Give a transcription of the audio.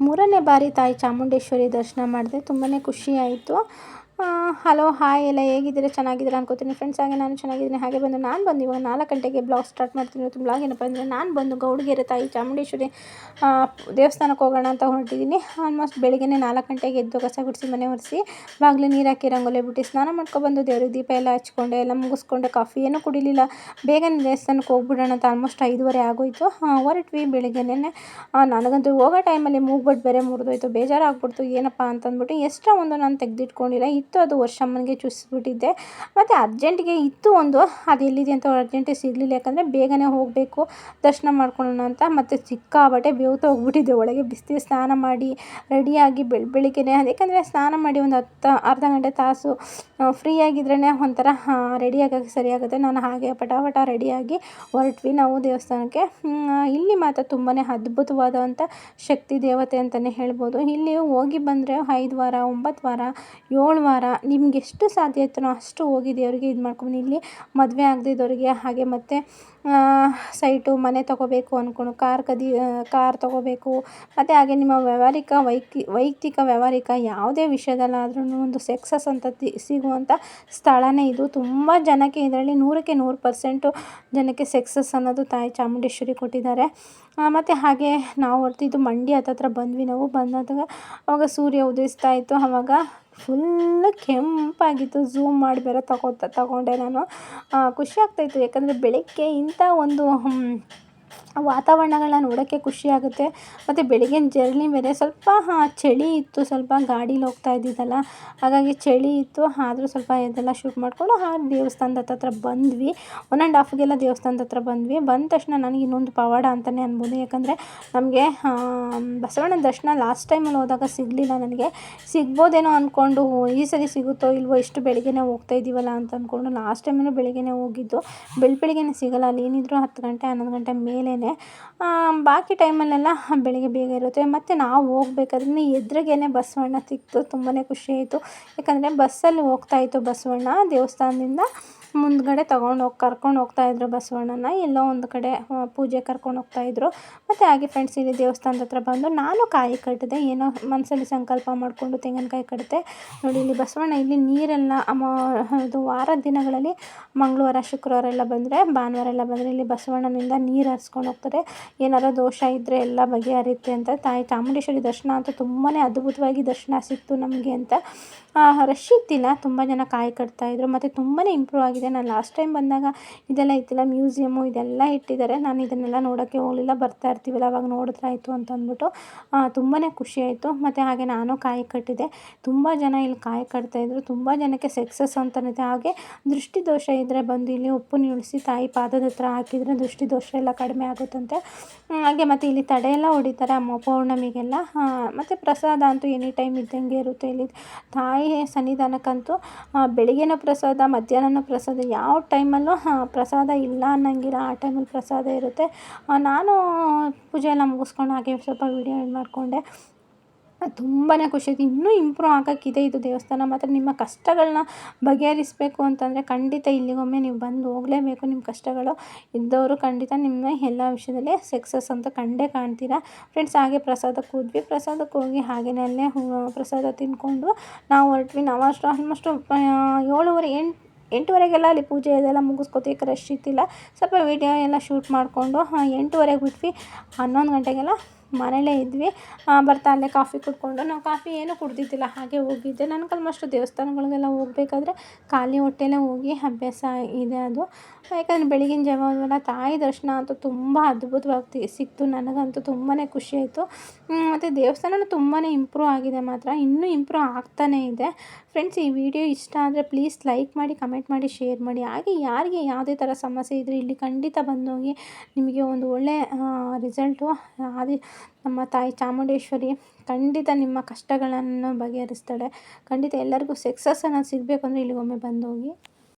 ಮೂರನೇ ಬಾರಿ ತಾಯಿ ಚಾಮುಂಡೇಶ್ವರಿ ದರ್ಶನ ಮಾಡಿದೆ ತುಂಬಾ ಖುಷಿಯಾಯಿತು ಹಲೋ, ಹಾಯ್ ಎಲ್ಲ ಹೇಗಿದ್ದೀರ? ಚೆನ್ನಾಗಿದ್ದೀರಾ ಅನ್ಕೋತೀನಿ. ಫ್ರೆಂಡ್ಸ್ ಹಾಗೆ ನಾನು ಚೆನ್ನಾಗಿದ್ದೀನಿ. ಹಾಗೆ ಬಂದು ನಾನು ಬಂದು ಇವಾಗ ನಾಲ್ಕು ಗಂಟೆಗೆ ಬ್ಲಾಗ್ ಸ್ಟಾರ್ಟ್ ಮಾಡ್ತೀನಿ. ಇವತ್ತು ಬ್ಲಾಗ್ ಏನಪ್ಪ ಅಂದರೆ ನಾನು ಬಂದು ಗೌಡಗೆರೆ ತಾಯಿ ಚಾಮುಂಡೇಶ್ವರಿ ದೇವಸ್ಥಾನಕ್ಕೆ ಹೋಗೋಣ ಅಂತ ಹೊರಟಿದ್ದೀನಿ. ಆಲ್ಮೋಸ್ಟ್ ಬೆಳಿಗ್ಗೆ ನಾಲ್ಕು ಗಂಟೆಗೆ ಎದ್ದು ಕಸ ಗುಡಿಸಿ, ಮನೆ ಒರೆಸಿ, ಬಾಗಿಲು ನೀರು ಹಾಕಿ ರಂಗೋಲೆ ಬಿಟ್ಟು ಸ್ನಾನ ಮಾಡ್ಕೊಬಂದು ದೇವ್ರಿಗೆ ದೀಪ ಎಲ್ಲ ಹಚ್ಕೊಂಡೆ, ಎಲ್ಲ ಮುಗಿಸ್ಕೊಂಡೆ. ಕಾಫಿ ಏನೂ ಕುಡಿಲಿಲ್ಲ. ಬೇಗನೆ ದೇವಸ್ಥಾನಕ್ಕೆ ಹೋಗ್ಬಿಡೋಣ ಅಂತ ಆಲ್ಮೋಸ್ಟ್ ಐದುವರೆ ಆಗೋಯ್ತು. ಹೊರಟ್ವಿ ಬೆಳಿಗ್ಗೆನೇ ನನಗಂತೂ ಹೋಗೋ ಟೈಮಲ್ಲಿ ಮೂಗ್ಬಿಟ್ಟು ಬೇರೆ ಮುರಿದೋಯ್ತು. ಬೇಜಾರಾಗ್ಬಿಡ್ತು. ಏನಪ್ಪ ಅಂತಂದ್ಬಿಟ್ಟು ಎಷ್ಟೋ ಒಂದು ನಾನು ತೆಗೆದಿಟ್ಕೊಂಡಿಲ್ಲ. ಇತ್ತು, ಅದು ವರ್ಷಮ್ಮನಿಗೆ ಚುಚ್ಚಿಬಿಟ್ಟಿದ್ದೆ ಮತ್ತು ಅರ್ಜೆಂಟಿಗೆ ಇತ್ತು ಒಂದು, ಅದು ಎಲ್ಲಿದೆ ಅಂತ ಅರ್ಜೆಂಟಿಗೆ ಸಿಗಲಿಲ್ಲ. ಯಾಕಂದರೆ ಬೇಗನೆ ಹೋಗಬೇಕು, ದರ್ಶನ ಮಾಡ್ಕೊಳ್ಳೋಣ ಅಂತ. ಮತ್ತು ಸಿಕ್ಕಾಬಟ್ಟೆ ಬೇವ್ತು ಹೋಗ್ಬಿಟ್ಟಿದ್ದೆ. ಒಳಗೆ ಬಿಸಿ ಸ್ನಾನ ಮಾಡಿ, ರೆಡಿಯಾಗಿ ಬೆಳ, ಬೆಳಿಗ್ಗೆನೇ, ಯಾಕಂದರೆ ಸ್ನಾನ ಮಾಡಿ ಒಂದು ಹತ್ತು, ಅರ್ಧ ಗಂಟೆ ತಾಸು ಫ್ರೀಯಾಗಿದ್ರೇ ಒಂಥರ ರೆಡಿ ಆಗೋಕ್ಕೆ ಸರಿಯಾಗುತ್ತೆ. ನಾನು ಹಾಗೆ ಪಟ ಪಟ ರೆಡಿಯಾಗಿ ಹೊರಟ್ವಿ. ನಾವು ದೇವಸ್ಥಾನಕ್ಕೆ ಇಲ್ಲಿ ಮಾತ್ರ ತುಂಬಾ ಅದ್ಭುತವಾದಂಥ ಶಕ್ತಿ ದೇವತೆ ಅಂತಲೇ ಹೇಳ್ಬೋದು. ಇಲ್ಲಿ ಹೋಗಿ ಬಂದರೆ ಐದು ವಾರ, ಒಂಬತ್ತು ವಾರ, ಏಳು ವಾರ ನಿಮ್ಗೆ ಎಷ್ಟು ಸಾಧ್ಯ ಆಯ್ತನೋ ಅಷ್ಟು ಹೋಗಿ ದೇವರಿಗೆ ಇದು ಮಾಡ್ಕೊಂಡು ಇಲ್ಲಿ ಮದುವೆ ಆಗದಿದ್ದವ್ರಿಗೆ ಹಾಗೆ ಮತ್ತು ಸೈಟು ಮನೆ ತೊಗೋಬೇಕು ಅಂದ್ಕೊಂಡು ಕಾರ್ ಕದಿ ಕಾರ್ ತೊಗೋಬೇಕು. ಮತ್ತು ಹಾಗೆ ನಿಮ್ಮ ವ್ಯಾವಹಾರಿಕ, ವೈಕಿ, ವೈಯಕ್ತಿಕ ವ್ಯವಹಾರಿಕ ಯಾವುದೇ ವಿಷಯದಲ್ಲಾದ್ರೂ ಒಂದು ಸಕ್ಸಸ್ ಅಂತ ಸಿಗುವಂಥ ಸ್ಥಳವೇ ಇದು. ತುಂಬ ಜನಕ್ಕೆ ಇದರಲ್ಲಿ ನೂರಕ್ಕೆ ನೂರು ಪರ್ಸೆಂಟು ಜನಕ್ಕೆ ಸಕ್ಸಸ್ ಅನ್ನೋದು ತಾಯಿ ಚಾಮುಂಡೇಶ್ವರಿ ಕೊಟ್ಟಿದ್ದಾರೆ. ಮತ್ತು ಹಾಗೆ ನಾವು ಹೊರ್ತಿದ್ದು ಮಂಡಿ ಹತ್ತತ್ರ ಬಂದ್ವಿ ನಾವು. ಬಂದಾಗ ಅವಾಗ ಸೂರ್ಯ ಉದಯಿಸ್ತಾ ಇತ್ತು. ಆವಾಗ ಫುಲ್ಲು ಕೆಂಪಾಗಿತ್ತು. ಝೂಮ್ ಮಾಡಿ ಬೇರೆ ತಗೋತ ತಗೊಂಡೆ ನಾನು. ಖುಷಿ ಆಗ್ತಾಯಿತ್ತು ಯಾಕಂದರೆ ಬೆಳಗ್ಗೆ ಇಂಥ ಒಂದು ವಾತಾವರಣಗಳನ್ನ ನೋಡೋಕ್ಕೆ ಖುಷಿಯಾಗುತ್ತೆ ಮತ್ತು ಬೆಳಗಿನ ಜರ್ನಿ ಬೇರೆ ಸ್ವಲ್ಪ ಚಳಿ ಇತ್ತು, ಸ್ವಲ್ಪ ಗಾಡೀಲಿ ಹೋಗ್ತಾ ಇದ್ದಿದ್ದಲ್ಲ. ಹಾಗಾಗಿ ಚಳಿ ಇತ್ತು, ಆದರೂ ಸ್ವಲ್ಪ ಇದೆಲ್ಲ ಶೂಟ್ ಮಾಡಿಕೊಂಡು, ಆ ದೇವಸ್ಥಾನದ ಹತ್ರ ಬಂದ್ವಿ. ಒನ್ ಆ್ಯಂಡ್ ಹಾಫ್ಗೆಲ್ಲ ದೇವಸ್ಥಾನದ ಹತ್ರ ಬಂದ್ವಿ. ಬಂದ ತಕ್ಷಣ ನನಗೆ ಇನ್ನೊಂದು ಪವಾಡ ಅಂತಲೇ ಅನ್ಬೋದು. ಯಾಕಂದರೆ ನಮಗೆ ಬಸವಣ್ಣನ ದರ್ಶನ ಲಾಸ್ಟ್ ಟೈಮಲ್ಲಿ ಹೋದಾಗ ಸಿಗಲಿಲ್ಲ ನನಗೆ. ಸಿಗ್ಬೋದೇನೋ ಅಂದ್ಕೊಂಡು ಈ ಸರಿ ಸಿಗುತ್ತೋ ಇಲ್ವೋ, ಇಷ್ಟು ಬೆಳಗ್ಗೆನೇ ಹೋಗ್ತಾ ಇದ್ದೀವಲ್ಲ ಅಂತ ಅಂದ್ಕೊಂಡು ಲಾಸ್ಟ್ ಟೈಮೂ ಬೆಳಗ್ಗೆನೇ ಹೋಗಿದ್ದು. ಬೆಳ ಬೆಳಗ್ಗೆನೇ ಸಿಗೋಲ್ಲ. ಅಲ್ಲಿ ಏನಿದ್ರು ಹತ್ತು ಗಂಟೆ, ಹನ್ನೊಂದು ಗಂಟೆ ಮೇಲೇ ಬಾಕಿ ಟೈಮಲ್ಲೆಲ್ಲ ಬೆಳಗ್ಗೆ ಬೇಗ ಇರುತ್ತೆ. ಮತ್ತು ನಾವು ಹೋಗ್ಬೇಕಾದ್ರೆ ಎದುರಿಗೇನೆ ಬಸವಣ್ಣ ಸಿಕ್ತು. ತುಂಬಾ ಖುಷಿ ಆಯಿತು. ಯಾಕಂದರೆ ಬಸ್ಸಲ್ಲಿ ಹೋಗ್ತಾಯಿತ್ತು ಬಸವಣ್ಣ ದೇವಸ್ಥಾನದಿಂದ. ಮುಂದುಗಡೆ ತಗೊಂಡು ಹೋಗಿ, ಕರ್ಕೊಂಡು ಹೋಗ್ತಾ ಇದ್ರು ಬಸವಣ್ಣನ. ಎಲ್ಲೋ ಒಂದು ಕಡೆ ಪೂಜೆ ಕರ್ಕೊಂಡು ಹೋಗ್ತಾ ಇದ್ರು. ಮತ್ತು ಹಾಗೆ ಫ್ರೆಂಡ್ಸ್ ಇಲ್ಲಿ ದೇವಸ್ಥಾನದ ಹತ್ರ ಬಂದು ನಾನು ಕಾಯಿ ಕಟ್ಟಿದೆ. ಏನೋ ಮನಸ್ಸಲ್ಲಿ ಸಂಕಲ್ಪ ಮಾಡಿಕೊಂಡು ತೆಂಗಿನಕಾಯಿ ಕಟ್ಟಿದೆ ನೋಡಿ, ಇಲ್ಲಿ ಬಸವಣ್ಣ, ಇಲ್ಲಿ ನೀರೆಲ್ಲ ಅಮ ಇದು ವಾರದ ದಿನಗಳಲ್ಲಿ ಮಂಗಳವಾರ, ಶುಕ್ರವಾರ ಎಲ್ಲ ಬಂದರೆ, ಭಾನುವಾರ ಎಲ್ಲ ಬಂದರೆ ಇಲ್ಲಿ ಬಸವಣ್ಣನಿಂದ ನೀರು ಹರಿಸ್ಕೊಂಡು ಹೋಗ್ತಾರೆ. ಏನಾರ ದೋಷ ಇದ್ದರೆ ಎಲ್ಲ ಬಗೆಹರಿಯುತ್ತೆ ಅಂತ ತಾಯಿ ಚಾಮುಂಡೇಶ್ವರಿ ದರ್ಶನ ಅಂತೂ ತುಂಬಾ ಅದ್ಭುತವಾಗಿ ದರ್ಶನ ಸಿಕ್ತು ನಮಗೆ ಅಂತ. ರಶ್ ಇತ್ತಿಲ್ಲ ತುಂಬ ಜನ ಕಾಯಿ ಕಟ್ತಾಯಿದ್ರು ಮತ್ತು ತುಂಬಾ ಇಂಪ್ರೂವ್ ಆಗಿದೆ. ನಾನು ಲಾಸ್ಟ್ ಟೈಮ್ ಬಂದಾಗ ಇದೆಲ್ಲ ಇತ್ತಿಲ್ಲ ಮ್ಯೂಸಿಯಮ್ಮು ಇದೆಲ್ಲ ಇಟ್ಟಿದ್ದಾರೆ. ನಾನು ಇದನ್ನೆಲ್ಲ ನೋಡೋಕ್ಕೆ ಹೋಗಲಿಲ್ಲ, ಬರ್ತಾ ಇರ್ತೀವಲ್ಲ, ಅವಾಗ ನೋಡಿದ್ರೆ ಆಯಿತು ಅಂತ ಅಂದ್ಬಿಟ್ಟು ತುಂಬಾ ಖುಷಿ ಆಯಿತು. ಮತ್ತು ಹಾಗೆ ನಾನು ಕಾಯಿ ಕಟ್ಟಿದೆ. ತುಂಬ ಜನ ಇಲ್ಲಿ ಕಾಯಿ ಕಟ್ತಾಯಿದ್ರು ತುಂಬ ಜನಕ್ಕೆ ಸಕ್ಸಸ್ ಅಂತನಿದೆ ಹಾಗೆ ದೃಷ್ಟಿ ದೋಷ ಇದ್ದರೆ ಬಂದು ಇಲ್ಲಿ ಉಪ್ಪು ಇಳಿಸಿ ತಾಯಿ ಪಾದದ ಹತ್ರ ಹಾಕಿದರೆ ದೃಷ್ಟಿ ದೋಷ ಎಲ್ಲ ಕಡಿಮೆ ಆಗುತ್ತಂತೆ. ಹಾಗೆ ಮತ್ತು ಇಲ್ಲಿ ತಡೆ ಎಲ್ಲ ಹೊಡಿತಾರೆ ಅಮ್ಮ ಪೌರ್ಣಮಿಗೆಲ್ಲ. ಮತ್ತು ಪ್ರಸಾದ ಅಂತೂ ಎನಿ ಟೈಮ್ ಇದ್ದಂಗೆ ಇರುತ್ತೆ ಇಲ್ಲಿ. ತಾಯಿ ಸನ್ನಿಧಾನಕ್ಕಂತೂ ಬೆಳಿಗ್ಗೆನ ಪ್ರಸಾದ, ಮಧ್ಯಾಹ್ನನ ಪ್ರಸಾದ ಯಾವ ಟೈಮಲ್ಲೂ ಪ್ರಸಾದ ಇಲ್ಲ ಅನ್ನೋಂಗಿಲ್ಲ. ಆ ಟೈಮಲ್ಲಿ ಪ್ರಸಾದ ಇರುತ್ತೆ. ನಾನು ಪೂಜೆ ಎಲ್ಲ ಮುಗಿಸ್ಕೊಂಡು ಹಾಗೆ ಸ್ವಲ್ಪ ವೀಡಿಯೋ ಇದು ಮಾಡಿಕೊಂಡೆ. ತುಂಬಾ ಖುಷಿ ಆಯ್ತು. ಇನ್ನೂ ಇಂಪ್ರೂವ್ ಆಗೋಕ್ಕಿದೆ ಇದು ದೇವಸ್ಥಾನ. ಮಾತ್ರ ನಿಮ್ಮ ಕಷ್ಟಗಳನ್ನ ಬಗೆಹರಿಸಬೇಕು ಅಂತಂದರೆ ಖಂಡಿತ ಇಲ್ಲಿಗೊಮ್ಮೆ ನೀವು ಬಂದು ಹೋಗಲೇಬೇಕು ನಿಮ್ಮ ಕಷ್ಟಗಳು. ಇದ್ದವರು ಖಂಡಿತ ನಿಮ್ಮ ಎಲ್ಲ ವಿಷಯದಲ್ಲಿ ಸಕ್ಸಸ್ ಅಂತ ಕಂಡೇ ಕಾಣ್ತೀರಾ. ಫ್ರೆಂಡ್ಸ್ ಹಾಗೆ ಪ್ರಸಾದಕ್ಕೆ ಹೋದ್ವಿ. ಪ್ರಸಾದಕ್ಕೆ ಹೋಗಿ ಹಾಗೆಯೇ ಅಲ್ಲೇ ಪ್ರಸಾದ ತಿಂದ್ಕೊಂಡು ನಾವು ಹೊರಟ್ವಿ. ನಾವು ಅಷ್ಟು ಆಲ್ಮೋಸ್ಟು ಏಳುವರೆ, ಎಂಟು ಎಂಟುವರೆಗೆಲ್ಲ ಅಲ್ಲಿ ಪೂಜೆ ಇದೆಲ್ಲ ಮುಗಿಸ್ಕೊತೀವಿ, ರಶ್ ಇತ್ತಿಲ್ಲ ಸ್ವಲ್ಪ ವೀಡಿಯೋ ಎಲ್ಲ ಶೂಟ್ ಮಾಡಿಕೊಂಡು ಎಂಟುವರೆಗೆ ಬಿಟ್ವಿ. ಹನ್ನೊಂದು ಗಂಟೆಗೆಲ್ಲ ಮನೇಲೇ ಇದ್ವಿ. ಬರ್ತಾ ಅಲ್ಲೇ ಕಾಫಿ ಕುಡ್ಕೊಂಡು. ನಾವು ಕಾಫಿ ಏನೂ ಕುಡ್ದಿದ್ದಿಲ್ಲ, ಹಾಗೆ ಹೋಗಿದ್ದೆ. ನನಗೆ ಆಲ್ಮೋಸ್ಟ್ ದೇವಸ್ಥಾನಗಳಿಗೆಲ್ಲ ಹೋಗಬೇಕಾದ್ರೆ ಖಾಲಿ ಹೊಟ್ಟೆಲೇ ಹೋಗಿ ಅಭ್ಯಾಸ ಇದೆ ಅದು. ಯಾಕಂದರೆ ಬೆಳಗಿನ ಜಾವ ತಾಯಿ ದರ್ಶನ ಅಂತೂ ತುಂಬ ಅದ್ಭುತವಾಗಿ ಸಿಕ್ತು. ನನಗಂತೂ ತುಂಬಾ ಖುಷಿ ಆಯಿತು. ಮತ್ತು ದೇವಸ್ಥಾನವೂ ತುಂಬಾ ಇಂಪ್ರೂವ್ ಆಗಿದೆ ಮಾತ್ರ. ಇನ್ನೂ ಇಂಪ್ರೂವ್ ಆಗ್ತಾನೇ ಇದೆ. ಫ್ರೆಂಡ್ಸ್, ಈ ವಿಡಿಯೋ ಇಷ್ಟ ಆದರೆ ಪ್ಲೀಸ್ ಲೈಕ್ ಮಾಡಿ, ಕಮೆಂಟ್ ಮಾಡಿ, ಶೇರ್ ಮಾಡಿ. ಹಾಗೆ ಯಾರಿಗೆ ಯಾವುದೇ ಥರ ಸಮಸ್ಯೆ ಇದ್ದರೆ ಇಲ್ಲಿ ಖಂಡಿತ ಬಂದೋಗಿ ನಿಮಗೆ ಒಂದು ಒಳ್ಳೆಯ ರಿಸಲ್ಟು ಆದಿ ನಮ್ಮ ತಾಯಿ ಚಾಮುಂಡೇಶ್ವರಿ ಖಂಡಿತ ನಿಮ್ಮ ಕಷ್ಟಗಳನ್ನು ಬಗೆಹರಿಸ್ತಾಳೆ. ಖಂಡಿತ ಎಲ್ಲರಿಗೂ ಸಕ್ಸಸ್ ಅನ್ನೋದು ಸಿಗಬೇಕು ಅಂದರೆ ಇಲ್ಲಿಗೊಮ್ಮೆ ಬಂದೋಗಿ.